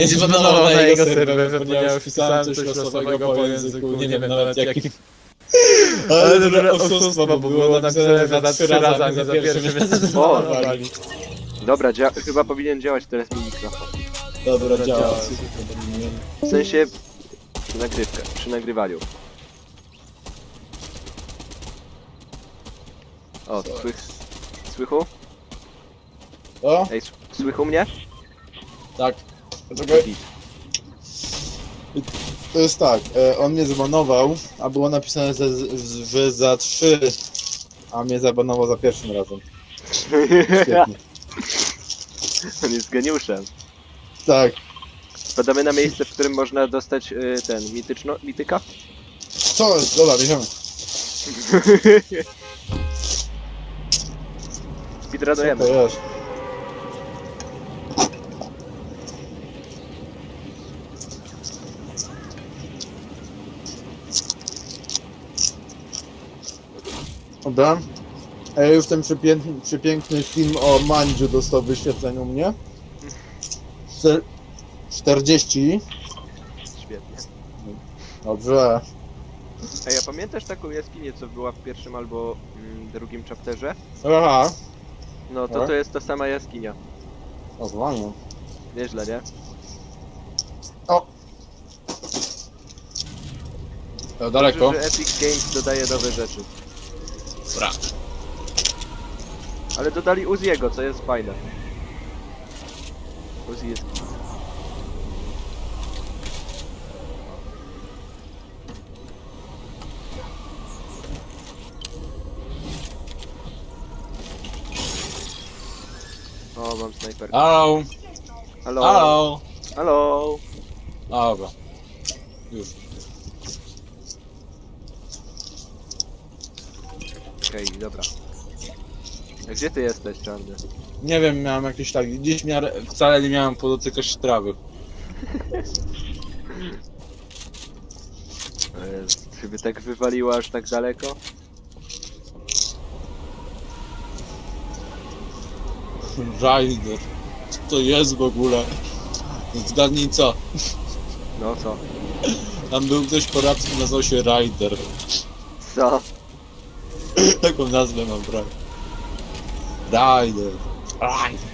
Jest zbanował na jego serwerze, ponieważ wpisałem coś losowego po języku, nie wiem nawet jakim. Ale to że oszustwo, bo było napisane, za trzy razy, a nie za pierwszym razem zbanowali. Dobra, dzia- chyba powinien działać teraz mi mikrofon. Dobra, działa. W sensie przy nagrywkę, przy nagrywaniu. O, słych... Słychu? O, Ej, s- słychu mnie? tak. Poczekaj. To jest tak, e, on mnie zbanował, a było napisane, że, że za trzy, a mnie zabanował za pierwszym razem. Świetnie. On jest geniuszem. Tak. Podamy na miejsce, w którym można dostać y, ten, mityczno, mityka? Co jest? Dobra, bierzemy. Co Speedrunujemy. to jest? Dobra. A ja już ten przepiękny, przepiękny film o Mandziu dostał wyświetleń u mnie. Czter- 40. Świetnie. Dobrze. Ej, a pamiętasz taką jaskinię, co była w pierwszym albo mm, drugim chapterze? Aha. No to Tak. to jest ta sama jaskinia. O, fajnie. Nieźle, nie? To daleko. Dobrze, że Epic Games dodaje nowe rzeczy. Dobra. Ale dodali Uziego, co jest fajne. Uzi jest... O, mam snajperkę. Halo. Halo? Halo. Halo? Dobra. Już. Okej, dobra. A gdzie ty jesteś, Czarny? Nie wiem, miałem jakieś tak. Dziś miar... wcale nie miałem podotykać trawy. E, Czy by tak wywaliło aż tak daleko? Rider. Co to jest w ogóle? Zgadnij co? No co? Tam był ktoś poradcy, nazywał się Rider. Co? Taką nazwę mam prawie. Rider. Rider.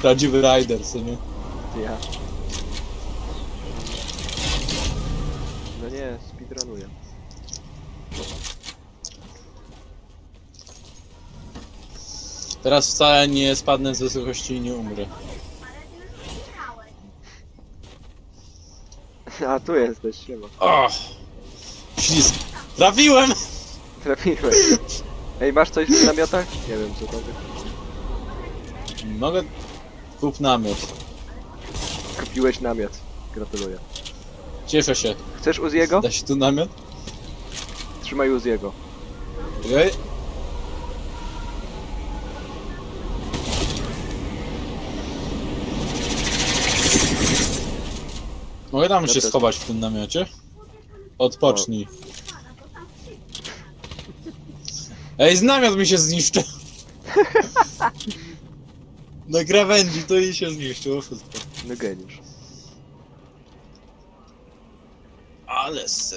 Prawdziwy Rider, co nie? Ja. No nie, speedrunuję. Teraz wcale nie spadnę z wysokości i nie umrę. A tu jesteś, siema. O! Ślizg. Trafiłem! Trafiłeś. Ej, masz coś w namiotach? Nie wiem co to jest. Mogę... Kup namiot. Kupiłeś namiot. Gratuluję. Cieszę się. Chcesz Uziego? Da się tu namiot? Trzymaj Uziego. Okej. Mogę tam się Dobra. schować w tym namiocie? Odpocznij. Ej, z namiot mi się zniszczył! Na krawędzi to i się zniszczyło wszystko. No geniusz. Ale se...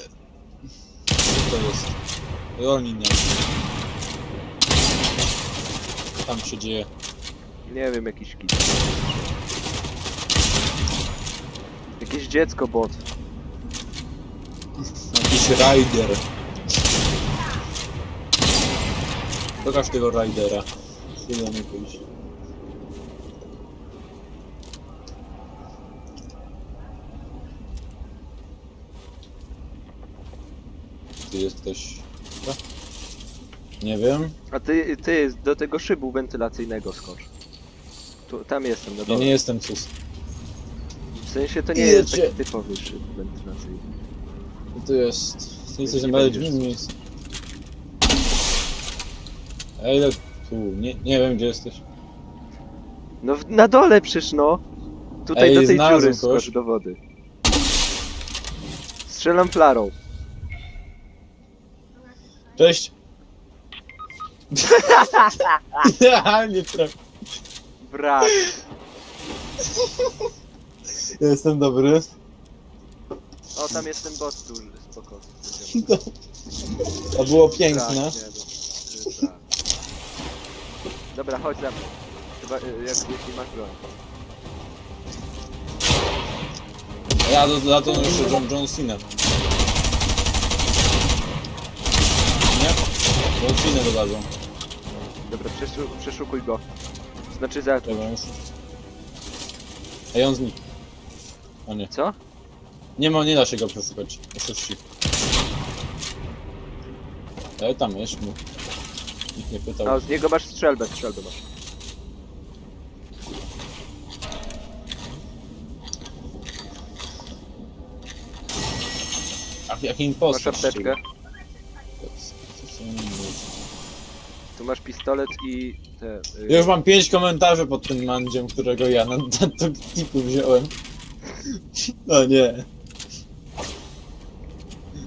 Co to jest? Rolni nie. Co tam się dzieje? Nie wiem, jakiś kit. Jakieś dziecko bot. Jakiś rider. Pokaż tego ridera. Chwilę nie pójść. Ty jesteś... Co? Nie wiem. A ty, ty do tego szybu wentylacyjnego skocz. Tu, tam jestem, na Ja dole. nie jestem sus. W sensie to nie jest Jedzie. taki typowy szyb wentylacyjny. Tu jest... Ty jesteś Nie na będziesz drzwi miejsc. Ej, no tu, nie, nie wiem gdzie jesteś. No w, na dole przysz no! Tutaj Ej, do tej znalazłem dziury kogoś. skocz do wody. Strzelam flarą. Cześć! nie trafię. Brak. Ja jestem dobry. O, tam jest ten bot duży, spoko. To było piękne. nie, no, tak. Dobra, chodź za mną. Chyba, y, jak, jeśli masz broń. Ja do, za to jeszcze John, John Cena. Nie? John Cena dodadzą. Dobra, przeszu przeszukuj go. Znaczy za Czego już? Ej, on znikł. O nie. Co? Nie ma, nie da się go przeszukać. Oszustki. Ale tam jest mu. Nikt nie pytał. No, z niego masz strzelbę, strzelbę masz. Ach, jaki Masz impostor. apteczkę. Tu masz pistolet i te... Y, Ja już mam 5 komentarzy pod tym mandziem, którego ja na, na to tipu wziąłem. No nie.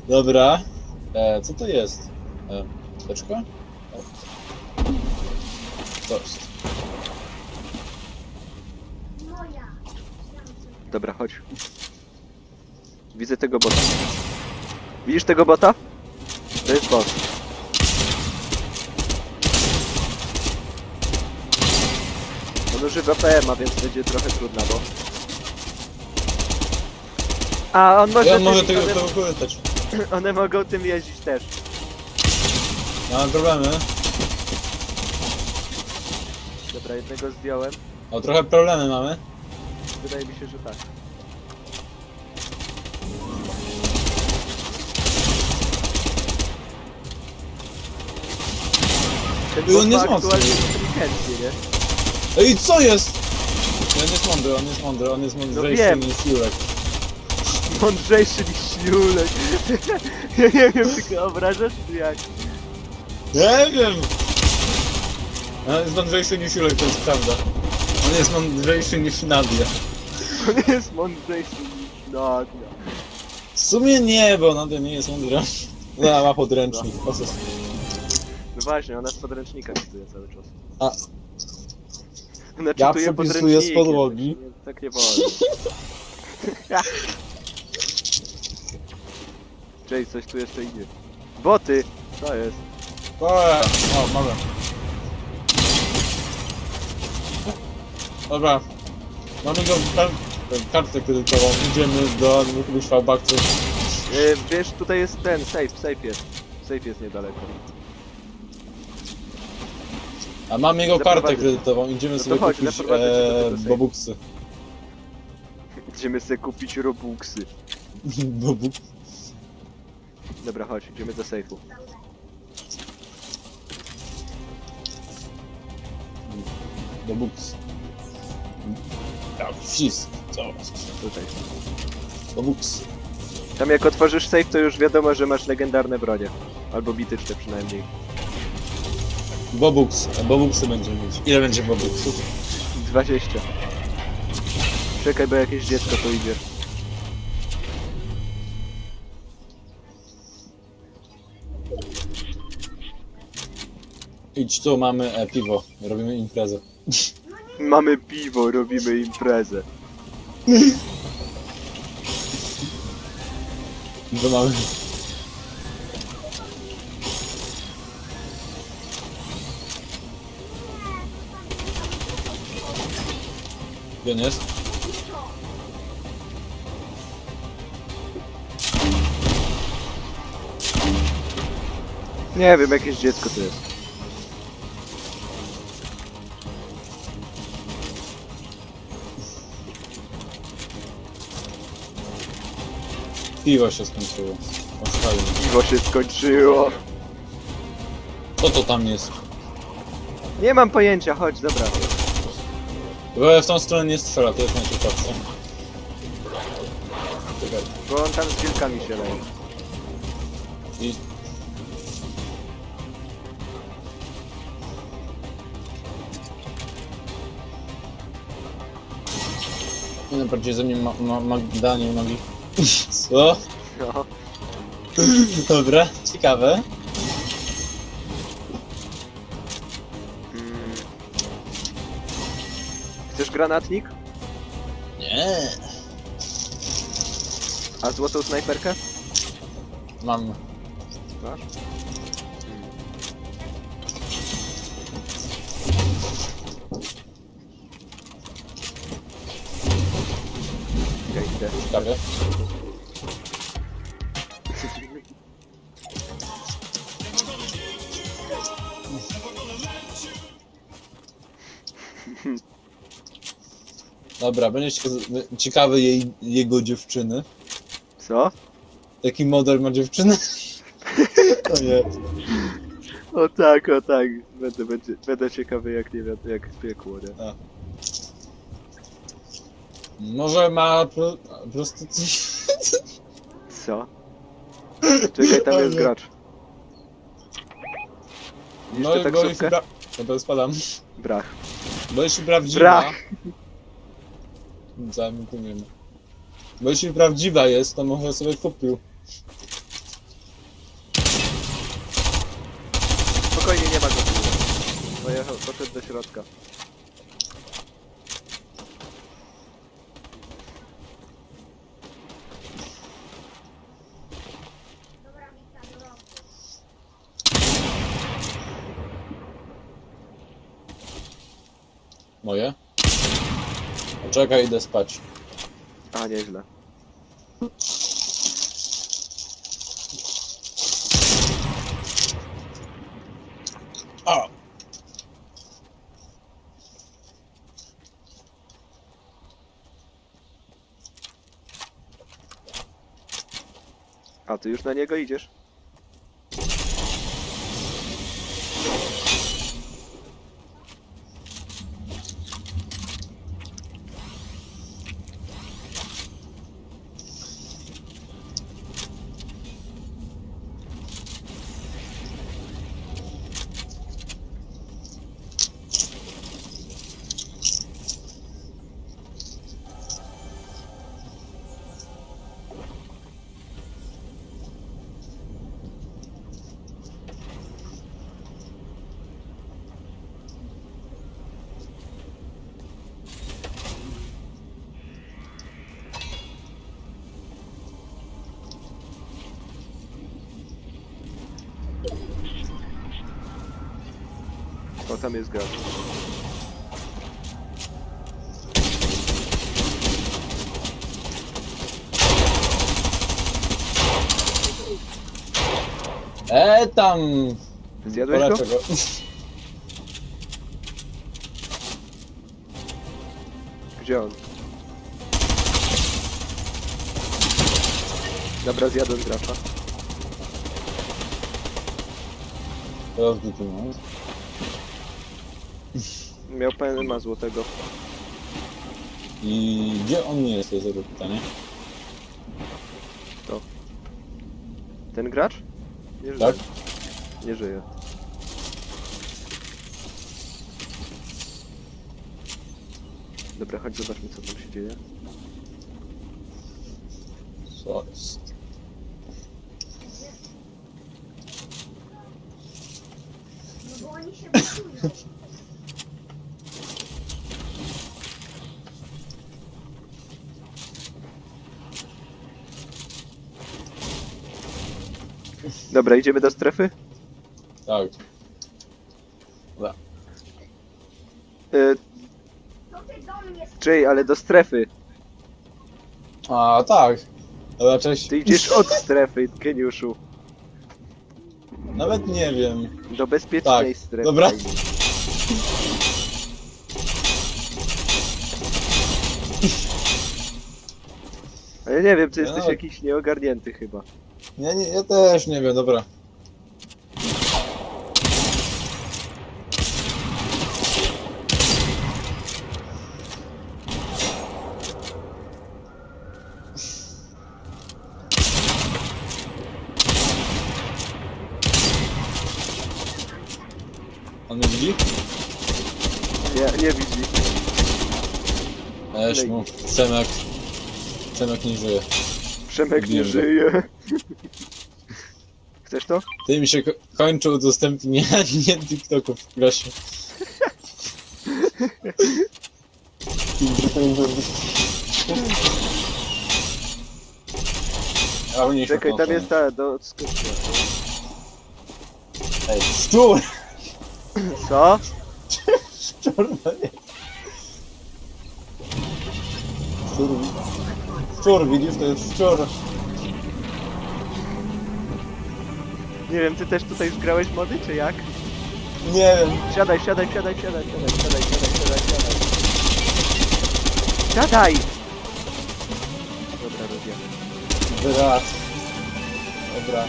Dobra. E, co to jest? E, teczka? E. Jest? Dobra, chodź. Widzę tego bota. Widzisz tego bota? To jest bot. On używa PM-a, więc będzie trochę trudna, bo... A, on może, Ja tym, tego one, one mogą tym jeździć też. Mamy problemy. Dobra, jednego zdjąłem. O, trochę problemy mamy. Wydaje mi się, że tak. Ten I on jest mocny. aktualnie inteligencję, nie? Ej, co jest? On jest mądry, on jest mądry, on jest mądrzejszy wiem. niż Jurek. Mądrzejszy niż Julek. ja nie wiem, ty go obrażasz, czy jak? Nie wiem! On jest mądrzejszy niż Julek, to jest prawda. On jest mądrzejszy niż Nadia. On jest mądrzejszy niż Nadia. W sumie nie, bo Nadia nie jest mądra. Ona ma podręcznik. Po co? No właśnie, ona z podręcznika czytuje cały czas. A. Ona Ja przepisuję z podłogi. Tak, nie- tak nie wolno. Cześć, coś tu jeszcze idzie. Boty! Co jest? O, mogę. Dobra. Mamy go kar kartę kredytową. Idziemy do fałbakcu. Yy, wiesz, tutaj jest ten, safe, safe jest. Safe jest niedaleko. A mam jego kartę kredytową. Idziemy No to sobie chodź, kupić zaprowadzę cię do e, tego bobuksy. Idziemy sobie kupić robuxy. Bobuk. Dobra, chodź, idziemy do sejfu. Bobuks. Tak, wcisk. Co? Tutaj. Bobuks. Tam jak otworzysz safe, to już wiadomo, że masz legendarne bronie. Albo bityczne przynajmniej. Bobuks. Bobuksy będziemy mieć. Ile będzie bobuksów? 20. Czekaj, bo jakieś dziecko tu idzie. Idź tu, mamy e, piwo. Robimy imprezę. Mamy piwo, robimy imprezę. To mamy. Gdzie on jest? Nie wiem, jakieś dziecko tu jest. Piwo się skończyło. Odstawię. Piwo się skończyło. Co to tam jest? Nie mam pojęcia, chodź, dobra. Bo ja w tą stronę nie strzela, to jest najciekawsze. Czekaj. Bo on tam z wilkami się leje. I... Nie no, bardziej ze mnie ma, ma, magi. Co? No. Dobra, ciekawe. Mm. Chcesz granatnik? Nie. A złotą snajperkę? Mam. Masz? Ja idę. Ciekawie. Dobra, będzie cieka- ciekawy jej, jego dziewczyny. Co? Jaki model ma dziewczynę? To nie. O tak, o tak. Będę, będzie, będę ciekawy jak nie wiadomo, jak piekło, nie? Może ma pro, prostytucję. Co? Czekaj, tam jest gracz. Widzisz No i bo taksówkę? pra... Dobra, spadam. Brach. Bo jeśli prawdziwa... Brach. Zamkniemy. Bo jeśli prawdziwa jest, to może sobie kupił. Spokojnie, nie ma go. Pojechał, poszedł do środka. Czekaj, idę spać. A, nieźle. A! A, ty już na niego idziesz? O, tam jest gracz. E tam! Zjadłeś go? Gdzie on? Dobra, zjadłem gracza. Teraz go tu mam. Miał PNMA złotego. I gdzie on nie jest, to jest jego pytanie. Ten gracz? Nie żyje. Tak? Nie żyje. Dobra, chodź zobaczmy co tam się dzieje. Co jest? Dobra, idziemy do strefy? Tak. Y, To ty do mnie Jay, ale do strefy. A, tak. Dobra, cześć. Ty idziesz od strefy, geniuszu. Nawet nie wiem. Do bezpiecznej Tak, strefy. dobra. Ale nie wiem, czy jesteś No. jakiś nieogarnięty chyba. Ja, nie, ja też nie wiem, dobra. On mnie widzi? Nie, nie widzi. Weź mu. Przemek. Przemek nie żyje. Przemek nie Wiem. żyje. Chcesz to? Ty mi się ko- kończy udostępnianie TikToków w klasie. A oni Czekaj, tam jest ta do odskocznia. Ej, szczur! Co? No nie. Szczur. Szczur, widzisz, to jest szczur. Nie wiem, ty też tutaj już grałeś mody, czy jak? Nie wiem. Siadaj, siadaj, siadaj, siadaj, siadaj, siadaj, siadaj, siadaj, siadaj. Siadaj! Dobra, robię. Raz. Dobra.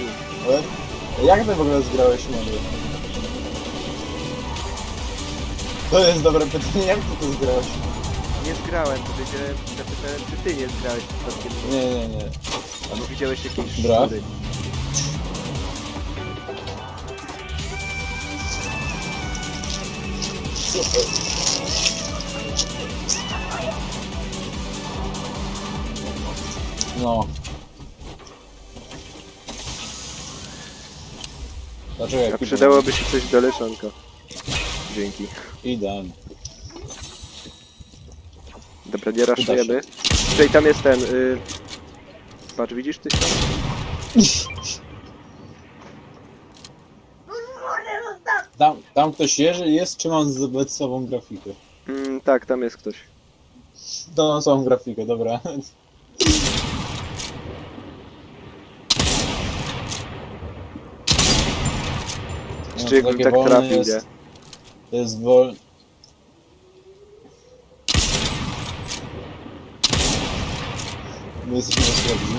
Ale jak ty w ogóle zgrałeś mody? To jest dobre pytanie, jak ty to zgrałeś? Nie zgrałem, powiedziałem, zapytałem, czy ty nie zgrałeś przypadkiem. Nie, nie, nie. Albo widziałeś jakieś Bra. szczury. No. A jak przydałoby się coś do leczonka. Dzięki. Idealnie. Dobra, nie raszujemy. Tutaj tam jest ten, y... Patrz, widzisz ty tam? No może zostaw! Tam, ktoś jest, jest czy mam zbyt sobą grafikę? Mm, tak, tam jest ktoś. To mam sobą grafikę, dobra. Czy to jakbym takie tak trafił, jest, nie? To jest wol... My jesteśmy bezsłowni.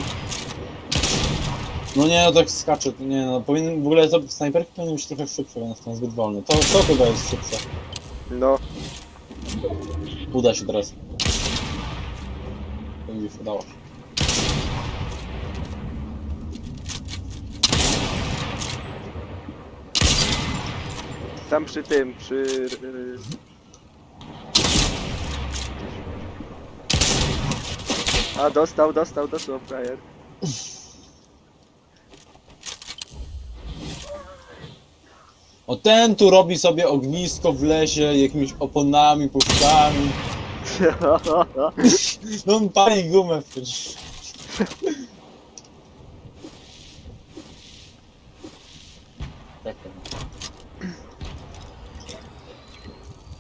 No nie, no tak skacze, nie no, powinien, w ogóle to snajperki powinny być trochę szybsze, więc są zbyt wolne. To, to chyba jest szybsze. No, Uda się teraz. To już udało się. tam przy tym, przy... y, A, dostał, dostał, dostał, frajer. O ten tu robi sobie ognisko w lesie, jakimiś oponami, puszkami. No on pali gumę przecież.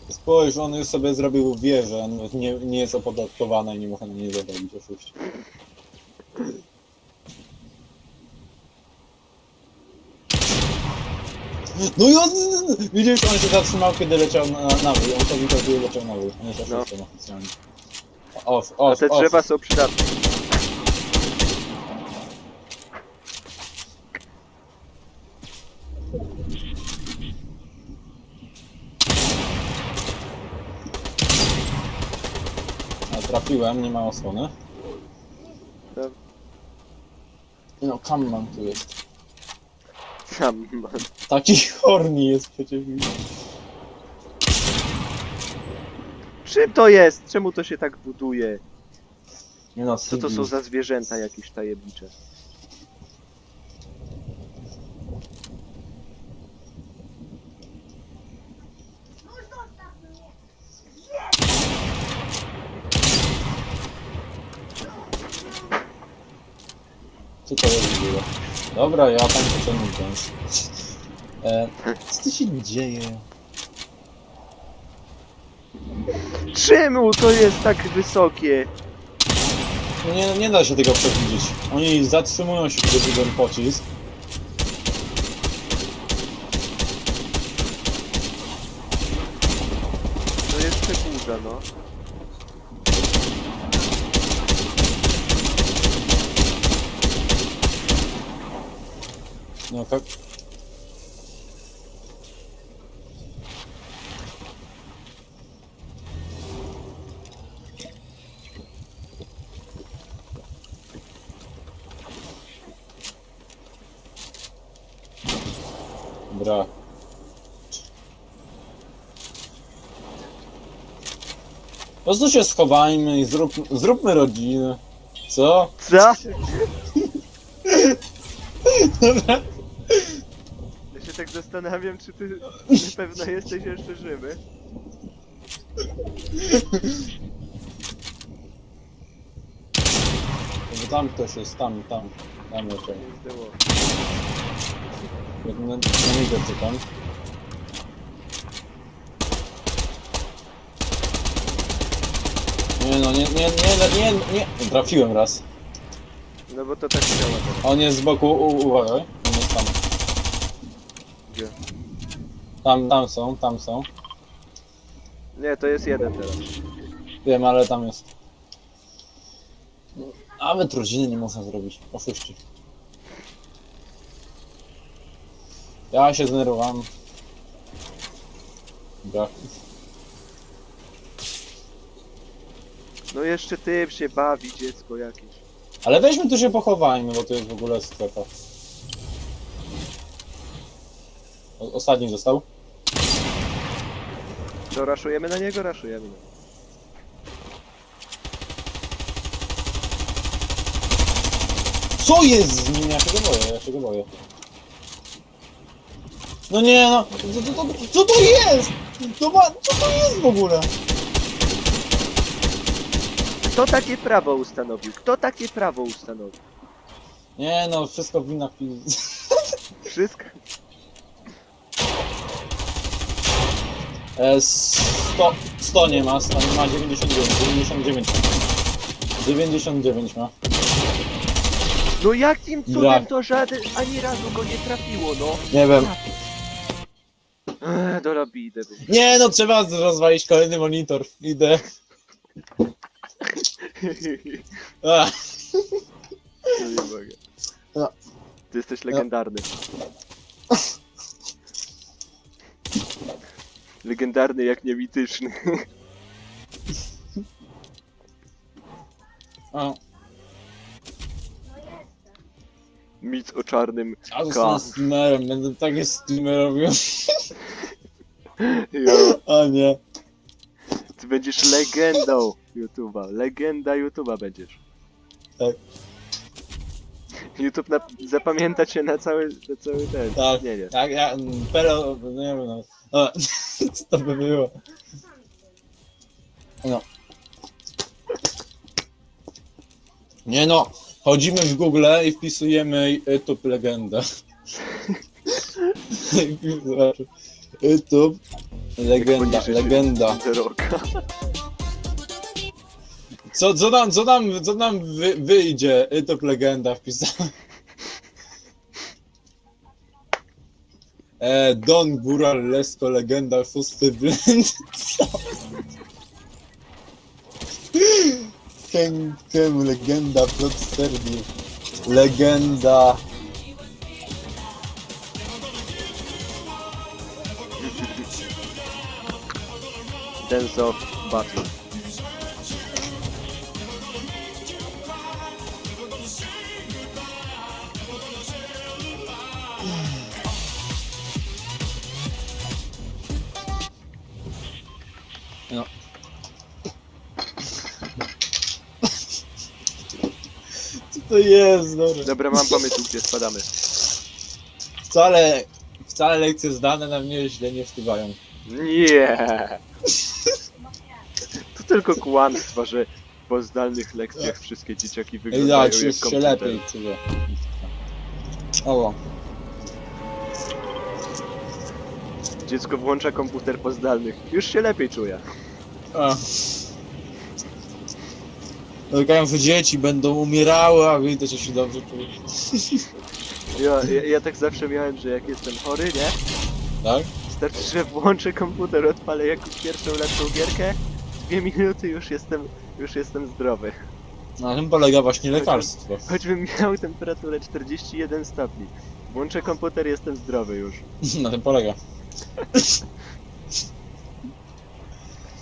Spójrz, on już sobie zrobił wieżę, on nie, nie jest opodatkowana i nie można na niej zarobić oczywiście. No i on, widzisz, on się zatrzymał, kiedy leciał na, na on to widział, kiedy leciał na wół, on jest No. oficjalnie. Off, A off, te off. drzewa są przydatne. A, trafiłem, nie ma osłony. No. No, Kamman tu jest. Taki horny jest przecież. Czym to jest? Czemu to się tak buduje? Nie no, Co to są za zwierzęta jakieś tajemnicze? Co to jest? Dobra, ja tam pociągnę. E, co tu się dzieje? Czemu to jest tak wysokie? No nie, nie da się tego przewidzieć. Oni zatrzymują się, kiedy widzą pocisk. To jest przeburza, no. No tak. Dobra. Po prostu się schowajmy i zrób, zróbmy rodzinę. Co? Co? Tak zastanawiam, czy ty na pewno jesteś jeszcze żywy. Bo tam ktoś jest, tam, tam. Tam jeszcze. Jak na, na niego czekam. Nie no, nie, nie, nie, nie, nie, nie. Trafiłem raz. No bo to tak działa teraz. On jest z boku, u, uważaj. Gdzie? Tam, tam są, tam są. Nie, to jest jeden teraz. Wiem, ale tam jest. Nawet rodziny nie można zrobić. Oszuści. Ja się zdenerwowałem. Brak. No jeszcze tym się bawi dziecko jakieś. Ale weźmy tu się pochowajmy, bo to jest w ogóle sklepa. O, ostatni został. To raszujemy na niego? Raszujemy. Co jest z nim? Ja się go boję, ja się go boję. No nie no, co to, to, co to jest? To ma, co to jest w ogóle? Kto takie prawo ustanowił? Kto takie prawo ustanowił? Nie no, wszystko wina pizzy. Wszystko? 100, 100 nie ma, 100 nie ma 99, 99 ma. 99 ma. No jakim cudem Brak. to żaden ani razu go nie trafiło, no? Nie wiem. Eee, do idę. Nie no, trzeba rozwalić kolejny monitor. Idę. A, No nie mogę. No. Ty jesteś legendarny. Legendarny jak No jestem. Mit o czarnym a zostanę streamerem, będę takie streamy robił. Jo. A nie. Ty będziesz legendą YouTube'a. Legenda YouTube'a będziesz. Tak. YouTube na, zapamięta cię na cały, na cały ten. Tak. Nie, nie. Tak, ja, mm, pero, no nie wiem no. co to by było? No. Nie no, chodzimy w Google i wpisujemy YouTube legenda. YouTube legenda, się legenda. Co, co nam, co nam, co nam wy, wyjdzie? YouTube legenda wpisałem. E, Don Bural Lesko legenda szósty blend. Co? Kem, kem legenda plot Serbii. Legenda. Dance of Battle. No. Co to jest? Dobra. Dobra, mam pomysł, gdzie spadamy. Wcale, wcale lekcje zdane na mnie źle nie wpływają. Nie. To tylko kłamstwo, że po zdalnych lekcjach wszystkie dzieciaki Ej, wyglądają dać, jak już się komputer. lepiej czuję. O, Dziecko włącza komputer po zdalnych. Już się lepiej czuje. a. Dotykają, że dzieci będą umierały, a wy też się dobrze czujecie. Ja, ja, ja tak zawsze miałem, że jak jestem chory, nie? Tak? Wystarczy, że włączę komputer, odpalę jakąś pierwszą lepszą gierkę, dwie minuty już jestem, już jestem zdrowy. Na tym polega właśnie lekarstwo. Choćbym miał temperaturę 41 stopni. Włączę komputer, jestem zdrowy już. Na tym polega.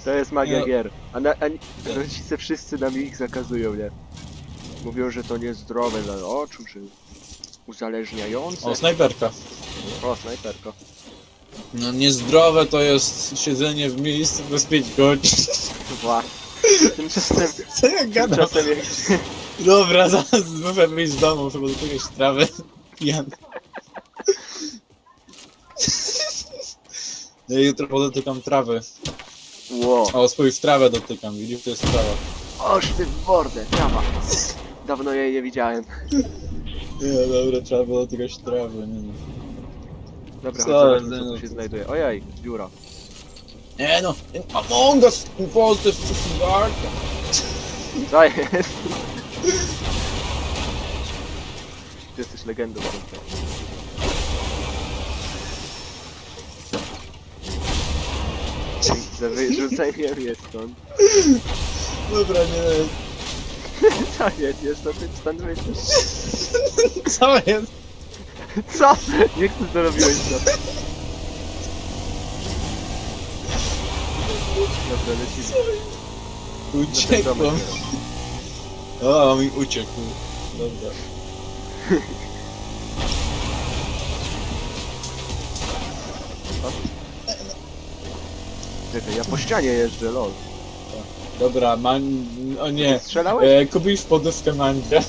To jest magia gier. A, na, a rodzice wszyscy nam ich zakazują, nie? Mówią, że to niezdrowe dla oczu, czy uzależniające. O, snajperka. O, snajperko. No niezdrowe to jest siedzenie w miejscu przez 5 godzin. Wła. Tymczasem, Co ja gadam? tymczasem jak Dobra, zaraz muszę wyjść z domu, muszę dotykać trawy. Pijany. Jutro podotykam trawy. Ło. O, spójrz, trawę dotykam, widzisz, to jest trawa. Oż ty w mordę, trawa. Dawno jej nie widziałem. Nie, dobra, trzeba było tylko trawę, nie no. Dobra, Co, chodź zobaczmy, co tu się znajduje. Ojej, dziura. Nie no, Among Us imposter Dark. Co jest? Ty jesteś legendą. kurczę. Za wyrzucenie mnie stąd. Dobra, nie, Co jest? Jest to ty stąd wyjdziesz? co jest? Co? Jak ty to robiłeś to? Dobra, lecimy. Uciekłem. O, mi uciekł. Dobra. Czekaj, ja po ścianie jeżdżę, lol. Dobra, man... O nie. Strzelałeś? E, kupisz poduszkę Mandzie.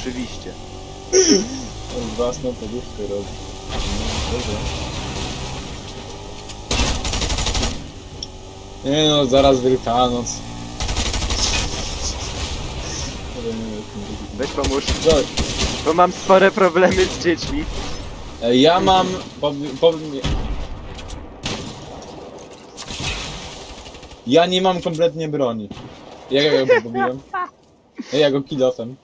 Oczywiście. On własną poduszkę robi. Dobra. Nie no, zaraz Wielkanoc. Dobra, nie wiem, Weź pomóż, Co? bo mam spore problemy z dziećmi. E, Ja mam... Powiem, powiem... Ja nie mam kompletnie broni. Jak ja go pobiłem? Ja go killofem.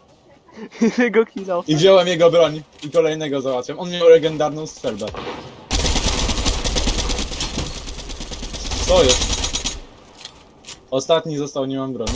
Tego kilo. I wziąłem jego broń i kolejnego załatwiam. On miał legendarną strzelbę. Co jest? Ostatni został, nie mam broni.